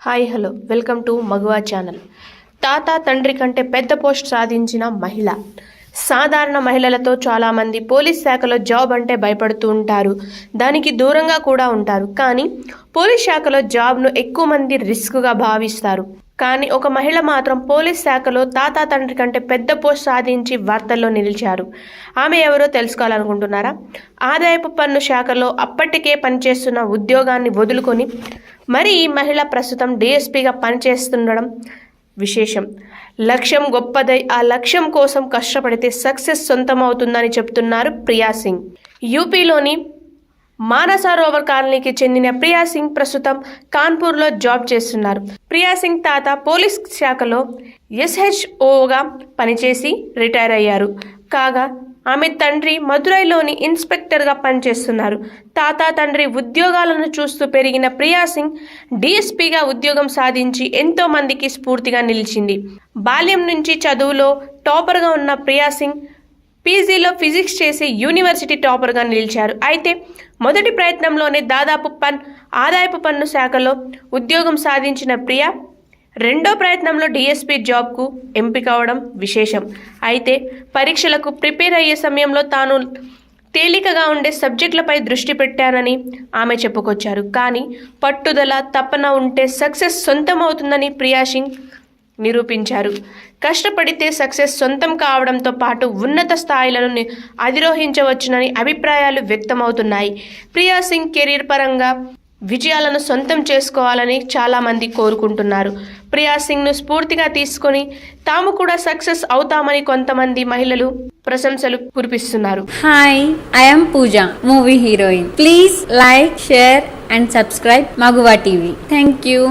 Hi hello. Welcome to Maguva channel. తాత తండ్రి కంటే పెద్ద పోస్ట్ సాధించిన మహిళ. సాధారణ మహిళలతో చాలామంది పోలీస్ శాఖలో జాబ్ అంటే భయపడుతూ ఉంటారు. దానికి దూరంగా కూడా ఉంటారు. కానీ పోలీస్ శాఖలో జాబ్ను ఎక్కువ మంది రిస్క్గా భావిస్తారు. కానీ ఒక మహిళ మాత్రం పోలీస్ శాఖలో తాత తండ్రి కంటే పెద్ద పోస్ట్ సాధించి వార్తల్లో నిలిచారు. ఆమె ఎవరో తెలుసుకోవాలనుకుంటున్నారా? ఆదాయపు పన్ను శాఖలో అప్పటికే పనిచేస్తున్న ఉద్యోగాన్ని వదులుకొని మరి ఈ మహిళ ప్రస్తుతం డిఎస్పీగా పనిచేస్తుండడం విశేషం. లక్ష్యం గొప్పదై ఆ లక్ష్యం కోసం కష్టపడితే సక్సెస్ సొంతమవుతుందని చెప్తున్నారు ప్రియా సింగ్. యూపీలోని మానసరోవర్ కాలనీకి చెందిన ప్రియా సింగ్ ప్రస్తుతం కాన్పూర్లో జాబ్ చేస్తున్నారు. ప్రియా సింగ్ తాత పోలీస్ శాఖలో ఎస్హెచ్ఓగా పనిచేసి రిటైర్ అయ్యారు. కాగా ఆమె తండ్రి మదురైలోని ఇన్స్పెక్టర్గా పనిచేస్తున్నారు. తాత తండ్రి ఉద్యోగాలను చూస్తూ పెరిగిన ప్రియా సింగ్ డిఎస్పీగా ఉద్యోగం సాధించి ఎంతో మందికి స్ఫూర్తిగా నిలిచింది. బాల్యం నుంచి చదువులో టాపర్గా ఉన్న ప్రియా సింగ్ పీజీలో ఫిజిక్స్ చేసి యూనివర్సిటీ టాపర్గా నిలిచారు. అయితే మొదటి ప్రయత్నంలోనే దాదాపు పన్ ఆదాయపు పన్ను శాఖలో ఉద్యోగం సాధించిన ప్రియా రెండో ప్రయత్నంలో డీఎస్పీ జాబ్కు ఎంపిక అవడం విశేషం. అయితే పరీక్షలకు ప్రిపేర్ అయ్యే సమయంలో తాను తేలికగా ఉండే సబ్జెక్టులపై దృష్టి పెట్టానని ఆమె చెప్పుకొచ్చారు. కానీ పట్టుదల తపన ఉంటే సక్సెస్ సొంతమవుతుందని ప్రియా సింగ్ నిరూపించారు. కష్టపడితే సక్సెస్ సొంతం కావడంతో పాటు ఉన్నత స్థాయిలను అధిరోహించవచ్చునని అభిప్రాయాలు వ్యక్తమవుతున్నాయి. ప్రియా సింగ్ కెరీర్ పరంగా విజయాలను సొంతం చేసుకోవాలని చాలామంది కోరుకుంటున్నారు. ప్రియా సింగ్ను స్ఫూర్తిగా తీసుకొని తాము కూడా సక్సెస్ అవుతామని కొంతమంది మహిళలు ప్రశంసలు కురిపిస్తున్నారు. Hi I'm Pooja movie heroine please like share and subscribe Maguva TV thank you.